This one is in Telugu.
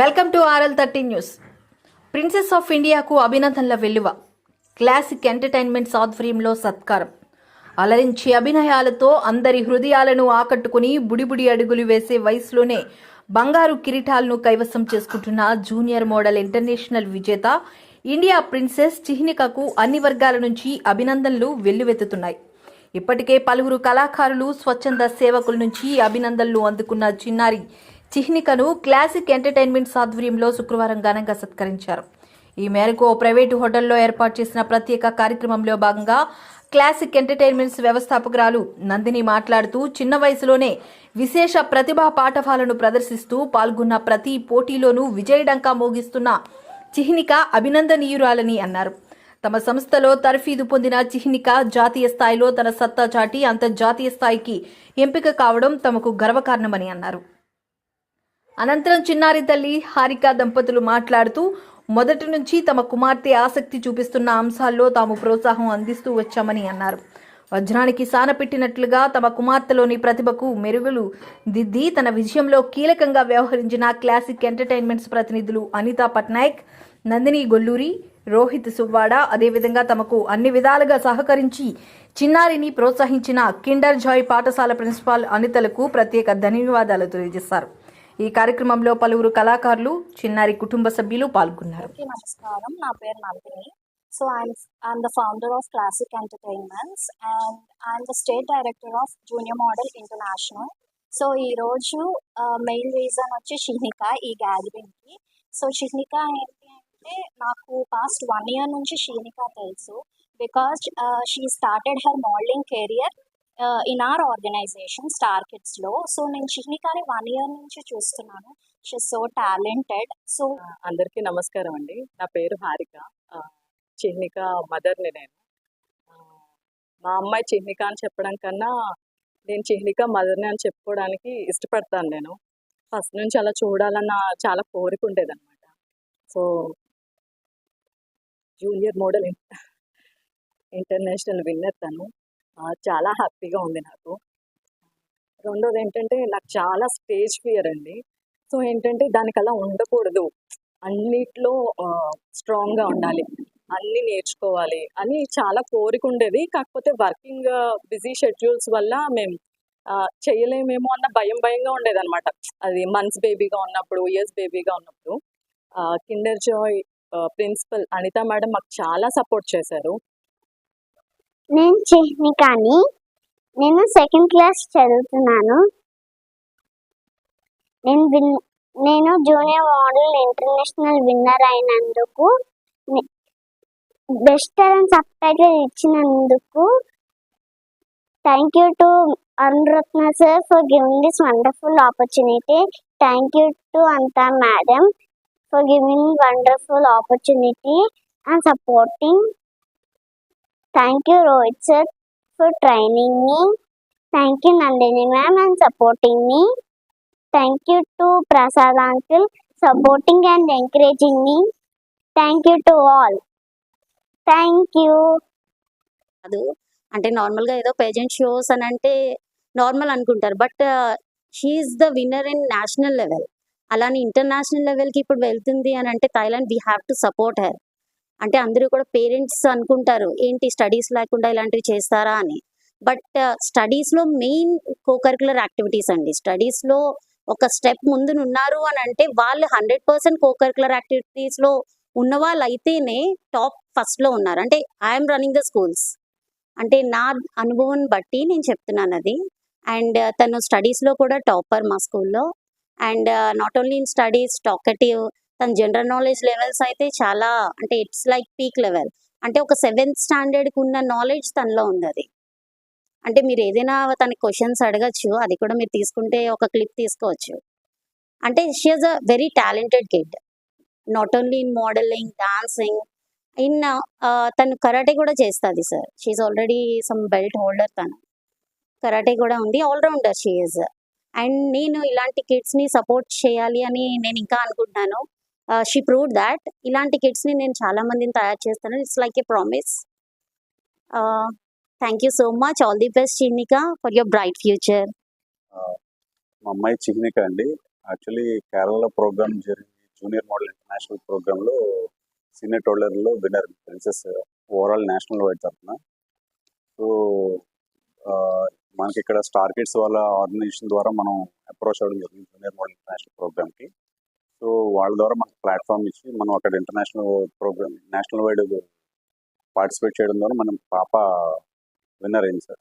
Welcome to RL thirty news princess of ఇండియాకు అభినందనల వెల్లువ క్లాసిక్ ఎంటర్టైన్మెంట్ ఆధ్వర్యంలో సత్కారం. అలరించి అభినయాలతో అందరి హృదయాలను ఆకట్టుకుని బుడిబుడి అడుగులు వేసే వయసులోనే బంగారు కిరీటాలను కైవసం చేసుకుంటున్న జూనియర్ మోడల్ ఇంటర్నేషనల్ విజేత ఇండియా ప్రిన్సెస్ చిహ్నికకు అన్ని వర్గాల నుంచి అభినందనలు వెల్లువెత్తుతున్నాయి. ఇప్పటికే పలువురు కళాకారులు స్వచ్ఛంద సేవకుల నుంచి అభినందనలు అందుకున్న చిన్నారి చిహ్నికను క్లాసిక్ ఎంటర్టైన్మెంట్స్ ఆధ్వర్యంలో శుక్రవారం ఘనంగా సత్కరించారు. ఈ మేరకు ఓ ప్రైవేటు హోటల్లో ఏర్పాటు చేసిన ప్రత్యేక కార్యక్రమంలో భాగంగా క్లాసిక్ ఎంటర్టైన్మెంట్స్ వ్యవస్థాపకురాలు నందిని మాట్లాడుతూ చిన్న వయసులోనే విశేష ప్రతిభా పాఠవాలను ప్రదర్శిస్తూ పాల్గొన్న ప్రతి పోటీలోనూ విజయడంకా మోగిస్తున్న చిహ్నిక అభినందనీయురాలని అన్నారు. తమ సంస్థలో తర్ఫీదు పొందిన చిహ్నిక జాతీయ స్థాయిలో తన సత్తా చాటి అంతర్జాతీయ స్థాయికి ఎంపిక కావడం తమకు గర్వకారణమని అన్నారు. అనంతరం చిన్నారి తల్లి హారిక దంపతులు మాట్లాడుతూ మొదటి నుంచి తమ కుమార్తె ఆసక్తి చూపిస్తున్న అంశాల్లో తాము ప్రోత్సాహం అందిస్తూ వచ్చామని అన్నారు. వజ్రానికి సానపెట్టినట్లుగా తమ కుమార్తెలోని ప్రతిభకు మెరుగులు దిద్ది తన విజయంలో కీలకంగా వ్యవహరించిన క్లాసిక్ ఎంటర్టైన్మెంట్స్ ప్రతినిధులు అనితా పట్నాయక్ నందిని గొల్లూరి రోహిత్ సువ్వాడ అదేవిధంగా తమకు అన్ని విధాలుగా సహకరించి చిన్నారిని ప్రోత్సహించిన కిండర్ జాయ్ పాఠశాల ప్రిన్సిపాల్ అనితలకు ప్రత్యేక ధన్యవాదాలు తెలియజేశారు. ఈ కార్యక్రమంలో పలువురు కళాకారులు చిన్నారి కుటుంబ సభ్యులు పాల్గొన్నారు. నమస్కారం. నా పేరు Nandini so I'm I'm the founder of classic entertainments and I'm the state director of junior model international so ఈరోజు మెయిన్ రీజన్ వచ్చి షిహ్నిక ఈ గ్యాదరింగ్కి సో షిహ్నిక ఏంటి అంటే నాకు పాస్ట్ వన్ ఇయర్ నుంచి షిహ్నిక తెలుసు. Because she started her modelling career in R organization star కిడ్స్లో so నేను చిహ్నికాని వన్ ఇయర్ నుంచి చూస్తున్నాను. షీ సో టాలెంటెడ్ సో అందరికీ నమస్కారం అండి. నా పేరు హారిక. చిహ్నిక మదర్ని నేను. మా అమ్మాయి చిహ్నిక అని చెప్పడం కన్నా నేను చిహ్నిక మదర్ని అని చెప్పుకోవడానికి ఇష్టపడతాను నేను. ఫస్ట్ నుంచి అలా చూడాలన్న చాలా కోరిక ఉండేదన్నమాట. So junior model international winner తను. చాలా హ్యాపీగా ఉంది నాకు. రెండోది ఏంటంటే నాకు చాలా స్టేజ్ ఫియర్ అండి. సో ఏంటంటే దానికి అలా ఉండకూడదు. అన్నిట్లో స్ట్రాంగ్గా ఉండాలి. అన్నీ నేర్చుకోవాలి అని చాలా కోరిక ఉండేది. కాకపోతే వర్కింగ్ బిజీ షెడ్యూల్స్ వల్ల మేము చేయలేమేమో అన్న భయం భయంగా ఉండేది అనమాట అది మంత్స్ బేబీగా ఉన్నప్పుడు ఇయర్స్ బేబీగా ఉన్నప్పుడు. Kinder joy principal Anitha madam మాకు చాలా సపోర్ట్ చేశారు. నేను చిహ్నికాని నేను సెకండ్ క్లాస్ చదువుతున్నాను. నేను విన్ నేను జూనియర్ మోడల్ ఇంటర్నేషనల్ విన్నర్ అయినందుకు బెస్ట్ అండ్ సబ్ టైటిల్ ఇచ్చినందుకు thank you to Anuratna sir for giving this wonderful opportunity thank you to అంతా madam for giving wonderful opportunity and supporting thank you Rohit sir for ట్రైనింగ్ని thank you Nandini ma'am and supporting me thank you to Prasad uncle supporting and encouraging me thank you to all thank you అది అంటే నార్మల్గా ఏదో పేజెంట్ షోస్ అని అంటే నార్మల్ అనుకుంటారు but she's the winner in national level అలానే ఇంటర్నేషనల్ లెవెల్కి ఇప్పుడు వెళ్తుంది అని అంటే Thailand we have to support her అంటే అందరూ కూడా పేరెంట్స్ అనుకుంటారు ఏంటి స్టడీస్ లేకుండా ఇలాంటివి చేస్తారా? అని. బట్ స్టడీస్లో మెయిన్ కోకరికులర్ యాక్టివిటీస్ అండి. స్టడీస్లో ఒక స్టెప్ ముందునున్నారు అని అంటే వాళ్ళు హండ్రెడ్ పర్సెంట్ కోకరికులర్ యాక్టివిటీస్లో ఉన్న వాళ్ళు అయితేనే టాప్ ఫస్ట్లో ఉన్నారు. అంటే ఐఎమ్ రన్నింగ్ ద స్కూల్స్. అంటే నా అనుభవం బట్టి నేను చెప్తున్నాను అది. అండ్ తను స్టడీస్లో కూడా టాపర్ మా స్కూల్లో. And not only in studies talkative తన జనరల్ నాలెడ్జ్ లెవెల్స్ అయితే చాలా అంటే ఇట్స్ లైక్ పీక్ లెవెల్ అంటే ఒక సెవెంత్ స్టాండర్డ్కి ఉన్న నాలెడ్జ్ తనలో ఉంది అది. అంటే మీరు ఏదైనా తన క్వశ్చన్స్ అడగచ్చు అది కూడా మీరు తీసుకుంటే ఒక క్లిప్ తీసుకోవచ్చు. అంటే she's a very talented kid not only in modelling dancing in తను కరాటే కూడా చేస్తుంది sir she's already some belt holder తను. కరాటే కూడా ఉంది ఆల్రౌండర్ షీఈస్ అండ్ నేను ఇలాంటి కిడ్స్ని సపోర్ట్ చేయాలి అని నేను ఇంకా అనుకుంటున్నాను. షీ ప్రూవ్ దాట్ ఇలాంటి కిడ్స్ని నేను చాలా మందిని తయారు చేస్తాను. It's like a promise thank you so much all the best Chinnika for your bright future మా అమ్మాయి చిహ్నిక అండి. యాక్చువల్లీ కేరళ ప్రోగ్రామ్ జరిగి జూనియర్ మోడల్ ఇంటర్నేషనల్ ప్రోగ్రాంలో senior టోలర్లో winner princess overall national wide తరఫున సో మనకి ఇక్కడ స్టార్ కిడ్స్ వాళ్ళ ఆర్గనైజేషన్ ద్వారా మనం అప్రోచ్ అవ్వడం జరిగింది జూనియర్ మోడల్ ఇంటర్నేషనల్ ప్రోగ్రామ్కి సో వాళ్ళ ద్వారా మనకు ప్లాట్ఫామ్ ఇచ్చి మనం అక్కడ international program national wide participate చేయడం ద్వారా మనం పాప విన్నర్ అయింది సార్.